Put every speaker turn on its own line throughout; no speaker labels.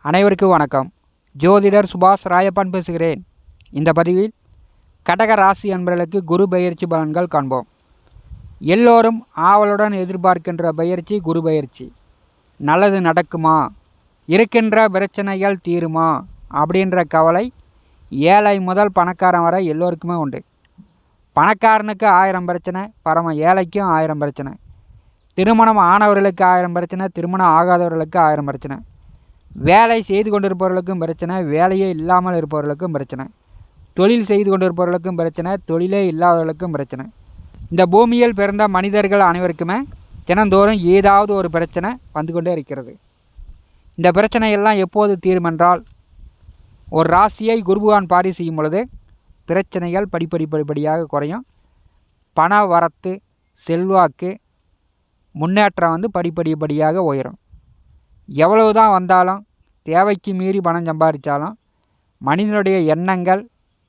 அனைவருக்கும் வணக்கம். ஜோதிடர் சுபாஷ் ராயப்பன் பேசுகிறேன். இந்த பதிவில் கடக ராசி அன்பர்களுக்கு குரு பயிற்சி பலன்கள் காண்போம். எல்லோரும் ஆவலுடன் எதிர்பார்க்கின்ற பயிற்சி குரு பயிற்சி. நல்லது நடக்குமா? இருக்கின்ற பிரச்சனைகள் தீருமா? அப்படின்ற கவலை ஏழை முதல் பணக்காரன் வரை எல்லோருக்குமே உண்டு. பணக்காரனுக்கு ஆயிரம் பிரச்சனை பரம ஏழைக்கும் ஆயிரம் பிரச்சனை. திருமணம் ஆனவர்களுக்கு ஆயிரம் பிரச்சனை திருமணம் ஆகாதவர்களுக்கு ஆயிரம் பிரச்சனை. வேலை செய்து கொண்டிருப்பவர்களுக்கும் பிரச்சனை வேலையே இல்லாமல் இருப்பவர்களுக்கும் பிரச்சனை. தொழில் செய்து கொண்டிருப்பவர்களுக்கும் பிரச்சனை தொழிலே இல்லாதவர்களுக்கும் பிரச்சனை. இந்த பூமியில் பிறந்த மனிதர்கள் அனைவருக்குமே தினந்தோறும் ஏதாவது ஒரு பிரச்சனை வந்து கொண்டே இருக்கிறது. இந்த பிரச்சனையெல்லாம் எப்போது தீருமென்றால் ஒரு ராசியை குருபுகான் பாரி செய்யும் பொழுது பிரச்சனைகள் படிப்படி படிப்படியாக குறையும். பண வரத்து செல்வாக்கு முன்னேற்றம் வந்து படிப்படிப்படியாக உயரும். எவ்வளவு தான் வந்தாலும் தேவைக்கு மீறி பணம் சம்பாதிச்சாலும் மனிதனுடைய எண்ணங்கள்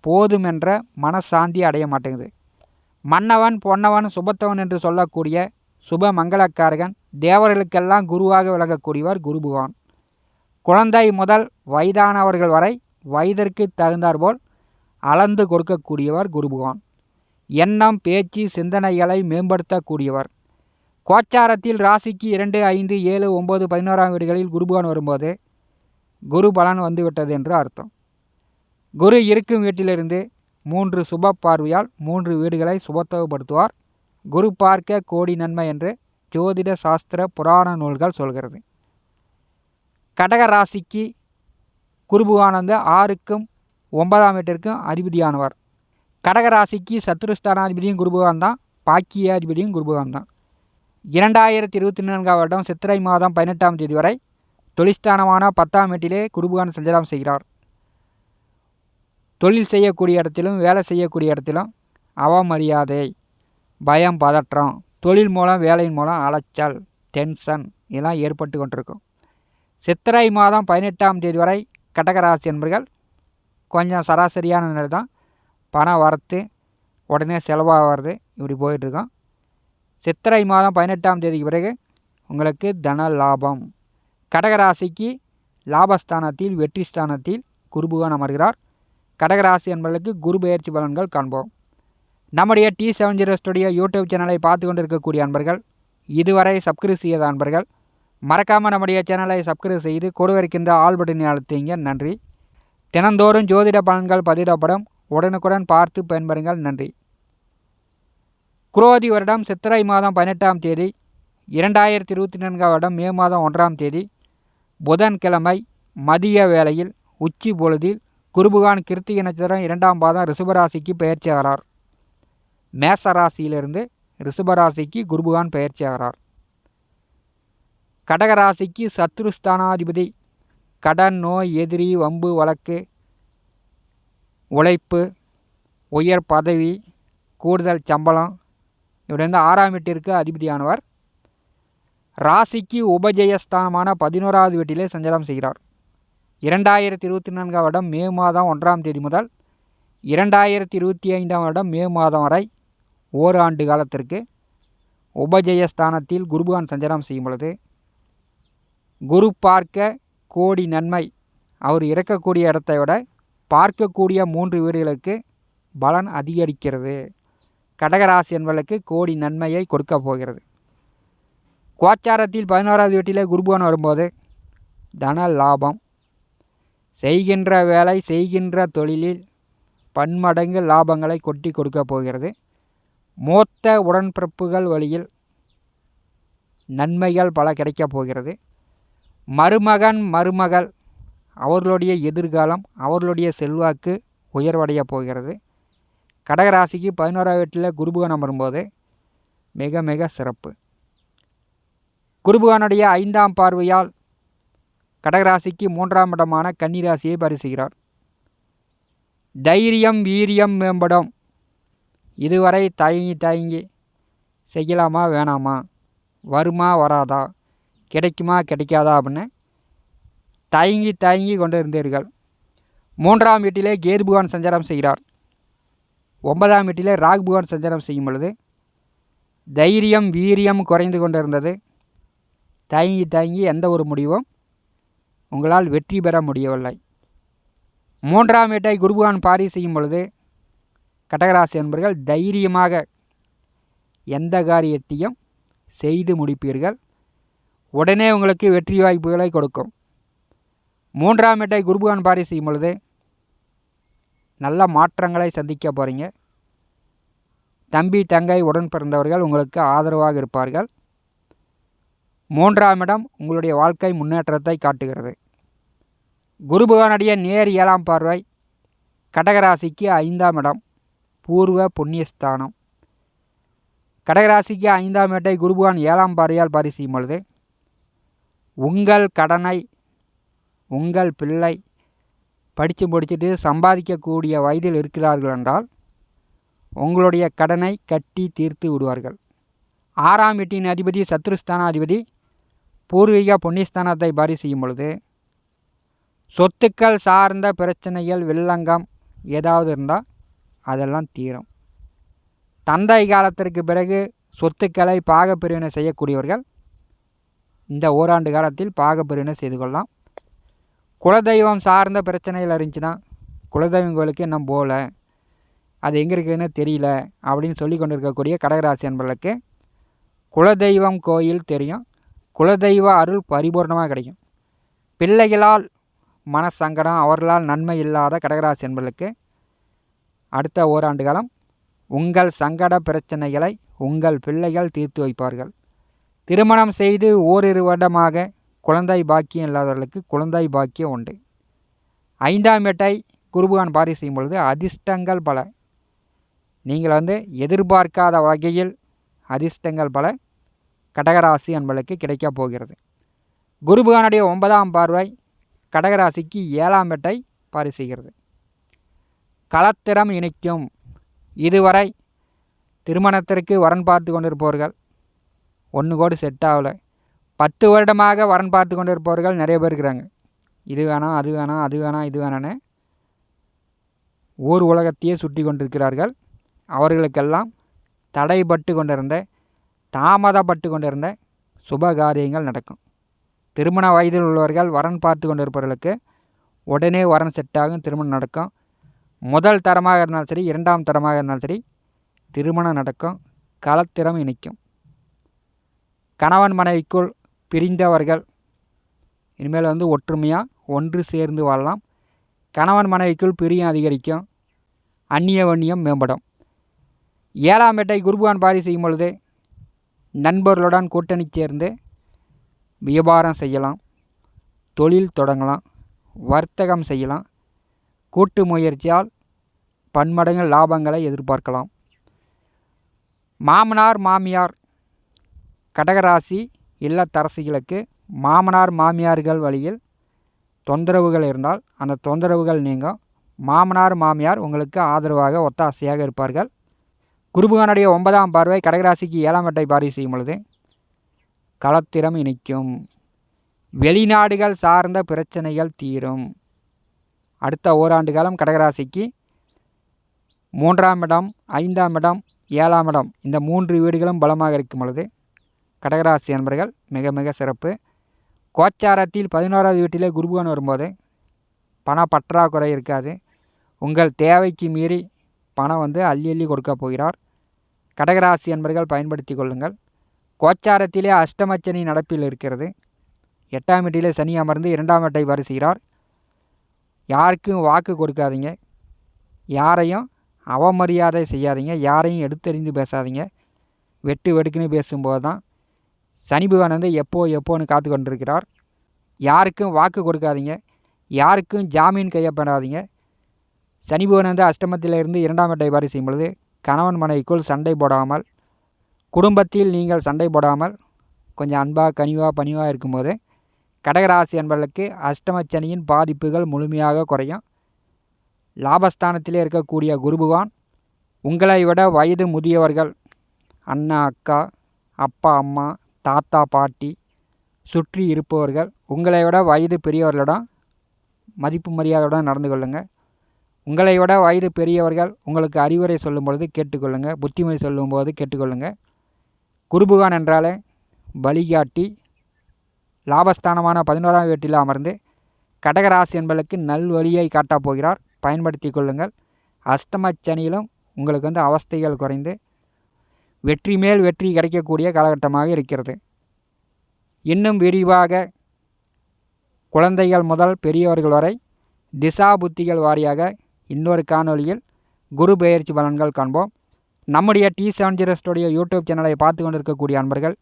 போதும் என்ற மனசாந்தி அடைய மாட்டேங்குது. மன்னவன் பொன்னவன் சுபத்தவன் என்று சொல்லக்கூடிய சுப மங்களக்காரகன் தேவர்களுக்கெல்லாம் குருவாக விளங்கக்கூடியவர் குரு பகவான் குழந்தை முதல் வயதானவர்கள் வரை வயதிற்கு தகுந்தாற்போல் அளந்து கொடுக்கக்கூடியவர் குரு பகவான் எண்ணம் பேச்சு சிந்தனைகளை மேம்படுத்தக்கூடியவர். கோச்சாரத்தில் ராசிக்கு இரண்டு ஐந்து ஏழு ஒம்பது பதினோராம் வீடுகளில் குருபகவான் வரும்போது குரு பலன் வந்துவிட்டது என்று அர்த்தம். குரு இருக்கும் வீட்டிலிருந்து மூன்று சுப பார்வையால் மூன்று வீடுகளை சுபத்துவப்படுத்துவார் குரு பார்க்க கோடி நன்மை என்று ஜோதிட சாஸ்திர புராண நூல்கள் சொல்கிறது. கடக ராசிக்கு குருபுகான் ஆறுக்கும் ஒன்பதாம் வீட்டிற்கும் அதிபதியானவர். கடக ராசிக்கு சத்ருஸ்தானாதிபதியும் குருபுகான் தான் பாக்கியாதிபதியும் குருபகவான் தான். இரண்டாயிரத்தி இருபத்தி நான்காம் வருடம் சித்திரை மாதம் பதினெட்டாம் தேதி வரை தொழிற்ஸ்தானமான பத்தாம் வீட்டிலே குருபகான் சஞ்சாரம் செய்கிறார். தொழில் செய்யக்கூடிய இடத்திலும் வேலை செய்யக்கூடிய இடத்திலும் அவமரியாதை பயம் பதற்றம் தொழில் மூலம் வேலையின் மூலம் அலைச்சல் டென்ஷன் இதெல்லாம் ஏற்பட்டு கொண்டிருக்கும். சித்திரை மாதம் பதினெட்டாம் தேதி வரை கடகராசி என்பர்கள் கொஞ்சம் சராசரியான நிலை தான் பணம் வரத்து உடனே செலவாகிறது. இப்படி போயிட்டுருக்கோம் சித்திரை மாதம் பதினெட்டாம் தேதிக்கு பிறகு உங்களுக்கு தன லாபம். கடகராசிக்கு லாபஸ்தானத்தில் வெற்றி ஸ்தானத்தில் குருபுகான் அமர்கிறார். கடகராசி என்பவர்களுக்கு குரு பயிற்சி பலன்கள் காண்போம். நம்முடைய T seven zero studio YouTube சேனலை பார்த்து கொண்டிருக்கக்கூடிய அன்பர்கள் இதுவரை சப்ஸ்கிரைப் செய்யாத அன்பர்கள் மறக்காமல் நம்முடைய சேனலை சப்ஸ்கிரைப் செய்து கொடுவிருக்கின்ற ஆல் பட்டனை அழுத்தீங்க. நன்றி. தினந்தோறும் ஜோதிட பலன்கள் பதிவிடப்படும். உடனுக்குடன் பார்த்து பயன்பெறுங்கள். நன்றி. குரோதி வருடம் சித்திரை மாதம் பதினெட்டாம் தேதி இரண்டாயிரத்தி இருபத்தி நான்காம் வருடம் மே மாதம் ஒன்றாம் தேதி புதன்கிழமை மதிய வேளையில் உச்சி பொழுதில் குருபுகான் கிருத்திகை நட்சத்திரம் இரண்டாம் பாதம் ரிஷபராசிக்கு பயிற்சி ஆகிறார் மேசராசியிலிருந்து ரிஷபராசிக்கு குருபுகான் பயிற்சி ஆகிறார் கடகராசிக்கு சத்ருஸ்தானாதிபதி கடன் நோய் எதிரி வம்பு வழக்கு உழைப்பு உயர் பதவி கூடுதல் சம்பளம் இவர் வந்து ஆறாம் வீட்டிற்கு அதிபதியானவர். ராசிக்கு உபஜயஸ்தானமான பதினோராவது வீட்டிலே சஞ்சாரம் செய்கிறார். இரண்டாயிரத்தி இருபத்தி நான்காம் வருடம் மே மாதம் ஒன்றாம் தேதி முதல் இரண்டாயிரத்தி இருபத்தி ஐந்தாம் வருடம் மே மாதம் வரை ஓராண்டு காலத்திற்கு உபஜயஸ்தானத்தில் குருபகான் சஞ்சாரம் செய்யும் பொழுது குரு பார்க்க கோடி நன்மை அவர் இறக்கக்கூடிய இடத்தை விட பார்க்கக்கூடிய மூன்று வீடுகளுக்கு பலன் அதிகரிக்கிறது. கடகராசி என்பவர்களுக்கு கோடி நன்மையை கொடுக்க போகிறது. கோச்சாரத்தில் பதினோராவது வீட்டிலே குருபவன் வரும்போது தன லாபம். செய்கின்ற வேலை செய்கின்ற தொழிலில் பன்மடங்கு லாபங்களை கொட்டி கொடுக்க போகிறது. மூத்த உடன்பிறப்புகள் வழியில் நன்மைகள் பல கிடைக்கப் போகிறது. மருமகன் மருமகள் அவர்களுடைய எதிர்காலம் அவர்களுடைய செல்வாக்கு உயர்வடைய போகிறது. கடகராசிக்கு பதினோராம் வீட்டில் குருபுகானம் வரும்போது மிக மிக சிறப்பு. குருபுகானுடைய ஐந்தாம் பார்வையால் கடகராசிக்கு மூன்றாம் இடமான கன்னிராசியை பரிசுகிறார். தைரியம் வீரியம் மேம்படும். இதுவரை தயங்கி தயங்கி செய்யலாமா வேணாமா? வருமா வராதா? கிடைக்குமா கிடைக்காதா அப்படின்னு தயங்கி தயங்கி கொண்டு இருந்தீர்கள். மூன்றாம் வீட்டிலே கேதுபுகான் சஞ்சாரம் செய்கிறார். ஒன்பதாம் வீட்டிலே ராகு புகான் சஞ்சாரம் செய்யும் பொழுது தைரியம் வீரியம் குறைந்து கொண்டிருந்தது. தயங்கி தயங்கி எந்த ஒரு முடிவும் உங்களால் வெற்றி பெற முடியவில்லை. மூன்றாம் வீட்டை குருபகான் பாரி செய்யும் பொழுது கடகராசி என்பர்கள் தைரியமாக எந்த காரியத்தையும் செய்து முடிப்பீர்கள். உடனே உங்களுக்கு வெற்றி வாய்ப்புகளை கொடுக்கும். மூன்றாம் வீட்டை குருபகான் பாரி செய்யும் பொழுது நல்ல மாற்றங்களை சந்திக்க போகிறீங்க தம்பி தங்கை உடன் பிறந்தவர்கள் உங்களுக்கு ஆதரவாக இருப்பார்கள். மூன்றாம் இடம் உங்களுடைய வாழ்க்கை முன்னேற்றத்தை காட்டுகிறது. குருபகானுடைய நேர் ஏழாம் பார்வை கடகராசிக்கு ஐந்தாம் இடம் பூர்வ புண்ணியஸ்தானம். கடகராசிக்கு ஐந்தாம் இடத்தை குருபகான் ஏழாம் பார்வையால் பரிசீயும் பொழுது உங்கள் கடனை உங்கள் பிள்ளை படித்து முடிச்சுட்டு சம்பாதிக்கக்கூடிய வயதில் இருக்கிறார்கள் என்றால் உங்களுடைய கடனை கட்டி தீர்த்து விடுவார்கள். ஆறாம் வீட்டின் அதிபதி சத்ருஸ்தான அதிபதி பூர்வீக புண்ணியஸ்தானத்தை பாரி செய்யும் பொழுது சொத்துக்கள் சார்ந்த பிரச்சனைகள் வில்லங்கம் ஏதாவது இருந்தால் அதெல்லாம் தீரும். தந்தை காலத்திற்கு பிறகு சொத்துக்களை பாகப்பிரிவினை செய்யக்கூடியவர்கள் இந்த ஓராண்டு காலத்தில் பாகப்பிரிவினை செய்து கொள்ளலாம். குலதெய்வம் சார்ந்த பிரச்சனைகள் இருந்துச்சுன்னா குலதெய்வம் கோயிலுக்கு இன்னும் போகல. அது எங்கே இருக்குதுன்னு தெரியல அப்படின்னு சொல்லி கொண்டு இருக்கக்கூடிய கடகராசி அன்பர்களுக்கு குலதெய்வம் கோயில் தெரியும். குலதெய்வ அருள் பரிபூர்ணமாக கிடைக்கும். பிள்ளைகளால் மனசங்கடம் அவர்களால் நன்மை இல்லாத கடகராசி என்பர்களுக்கு அடுத்த ஓராண்டு காலம் உங்கள் சங்கட பிரச்சனைகளை உங்கள் பிள்ளைகள் தீர்த்து வைப்பார்கள். திருமணம் செய்து ஓரிரு வருடமாக குழந்தை பாக்கியம் இல்லாதவர்களுக்கு குழந்தை பாக்கியம் உண்டு. ஐந்தாம் வேட்டை குருபகான் பாரி செய்யும் பொழுது அதிர்ஷ்டங்கள் பல. நீங்கள் வந்து எதிர்பார்க்காத வகையில் அதிர்ஷ்டங்கள் பல கடகராசி என்பதற்கு கிடைக்கப் போகிறது. குருபகானுடைய ஒன்பதாம் பார்வை கடகராசிக்கு ஏழாம் எட்டை பாரி செய்கிறது. களத்திறம் இணைக்கும். இதுவரை திருமணத்திற்கு வரன் பார்த்து கொண்டிருப்பவர்கள் ஒன்று கோடி செட் ஆகலை. பத்து வருடமாக வரன் பார்த்து கொண்டிருப்பவர்கள் நிறைய பேர் இருக்கிறாங்க. இது வேணாம் அது வேணாம் அது வேணாம் இது வேணான்னு ஊர் உலகத்தையே சுற்றி கொண்டிருக்கிறார்கள். அவர்களுக்கெல்லாம் தடைபட்டு கொண்டிருந்த தாமதப்பட்டு கொண்டிருந்த சுப காரியங்கள் நடக்கும். திருமண வயதில் உள்ளவர்கள் வரன் பார்த்து கொண்டிருப்பவர்களுக்கு உடனே வரன் செட்டாகும் திருமணம் நடக்கும். முதல் தரமாக இருந்தாலும் சரி இரண்டாம் தரமாக இருந்தாலும் சரி திருமணம் நடக்கும். களத்திறம் இணைக்கும் கணவன் மனைவிக்குள் பிரிந்தவர்கள். இனிமேல் வந்து ஒற்றுமையாக ஒன்று சேர்ந்து வாழலாம். கணவன் மனைவிக்குள் பிரியம் அதிகரிக்கும். அந்நிய வன்னியம் மேம்படும். ஏழாம் எட்டை குருபான் பாரி செய்யும் பொழுது நண்பர்களுடன் கூட்டணி சேர்ந்து வியாபாரம் செய்யலாம். தொழில் தொடங்கலாம். வர்த்தகம் செய்யலாம். கூட்டு முயற்சியால் பன்மடங்கு லாபங்களை எதிர்பார்க்கலாம். மாமனார் மாமியார் கடகராசி இல்லத்தரசிகளுக்கு மாமனார் மாமியார்கள் வழியில் தொந்தரவுகள் இருந்தால் அந்த தொந்தரவுகள் நீங்கும். மாமனார் மாமியார் உங்களுக்கு ஆதரவாக ஒத்தாசையாக இருப்பார்கள். குருபுகானுடைய ஒன்பதாம் பார்வை கடகராசிக்கு ஏழாம் வட்டை பார்வை செய்யும் பொழுது களத்திறம் இணைக்கும் வெளிநாடுகள் சார்ந்த பிரச்சனைகள் தீரும். அடுத்த ஓராண்டு காலம் கடகராசிக்கு மூன்றாம் இடம் ஐந்தாம் இடம் ஏழாம் இடம் இந்த மூன்று வீடுகளும் பலமாக இருக்கும் பொழுது கடகராசி அன்பர்கள் மிக மிக சிறப்பு. கோச்சாரத்தில் பதினோராவது வீட்டிலே குருபுகன் வரும்போது பண பற்றாக்குறை இருக்காது. உங்கள் தேவைக்கு மீறி பணம் வந்து அள்ளி அள்ளி கொடுக்க போகிறார். கடகராசி என்பர்கள் பயன்படுத்தி கொள்ளுங்கள். கோச்சாரத்திலே அஷ்டமச்சனி நடப்பில் இருக்கிறது. எட்டாம் வீட்டிலே சனி அமர்ந்து இரண்டாம் வீட்டை வரிசைகிறார். யாருக்கும் வாக்கு கொடுக்காதீங்க. யாரையும் அவமரியாதை செய்யாதீங்க. யாரையும் எடுத்தறிந்து பேசாதீங்க. வெட்டு வெடுக்குன்னு பேசும்போது தான் சனி பகவான் வந்து எப்போ எப்போன்னு காத்து கொண்டிருக்கிறார். யாருக்கும் வாக்கு கொடுக்காதீங்க. யாருக்கும் ஜாமீன் கையப்படாதீங்க. சனி பகவான் வந்து அஷ்டமத்தில் இருந்து இரண்டாம் வீட்டை வாரி செய்யும் பொழுது கணவன் மனைவிக்குள் சண்டை போடாமல் குடும்பத்தில் நீங்கள் சண்டை போடாமல் கொஞ்சம் அன்பாக கனிவாக பணிவாக இருக்கும்போது கடகராசி என்பவர்களுக்கு அஷ்டமச்சனியின் பாதிப்புகள் முழுமையாக குறையும். லாபஸ்தானத்திலே இருக்கக்கூடிய குரு பகவான் உங்களை விட வயது முதியவர்கள் அண்ணா அக்கா அப்பா அம்மா தாத்தா பாட்டி சுற்றி இருப்பவர்கள் உங்களை விட வயது பெரியவர்களிடம் மதிப்பு மரியாதையுடன் நடந்து கொள்ளுங்கள் உங்களை விட வயது பெரியவர்கள் உங்களுக்கு அறிவுரை சொல்லும் பொழுது கேட்டுக்கொள்ளுங்கள் புத்திமதி சொல்லும்போது கேட்டுக்கொள்ளுங்கள் குருபுகான் என்றாலே வழிகாட்டி லாபஸ்தானமான பதினோராம் வீட்டில் அமர்ந்து கடகராசி என்பதற்கு நல்வழியை காட்டப் போகிறார். பயன்படுத்தி கொள்ளுங்கள். அஷ்டம சனியிலும் உங்களுக்கு வந்து அவஸ்தைகள் குறைந்து வெற்றி மேல் வெற்றி கிடைக்கக்கூடிய காலகட்டமாக இருக்கிறது. இன்னும் விரிவாக குழந்தைகள் முதல் பெரியவர்கள் வரை திசா புத்திகள் வாரியாக இன்னொரு காணொளியில் குரு பயிற்சி பலன்கள் காண்போம். நம்முடைய T seven zero studio YouTube சேனலை பார்த்து கொண்டிருக்கக்கூடிய அன்பர்கள்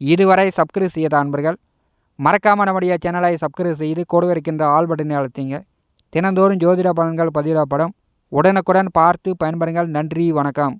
இதுவரை சப்ஸ்கிரைப் செய்த அன்பர்கள் மறக்காமல் நம்முடைய சேனலை சப்ஸ்கிரைப் செய்து கூட இருக்கின்ற ஆல் பட்டனை அழுத்திங்க. தினந்தோறும் ஜோதிட பலன்கள் பதிவிடப்படும். உடனுக்குடன் பார்த்து பயன்பெறுங்கள். நன்றி வணக்கம்.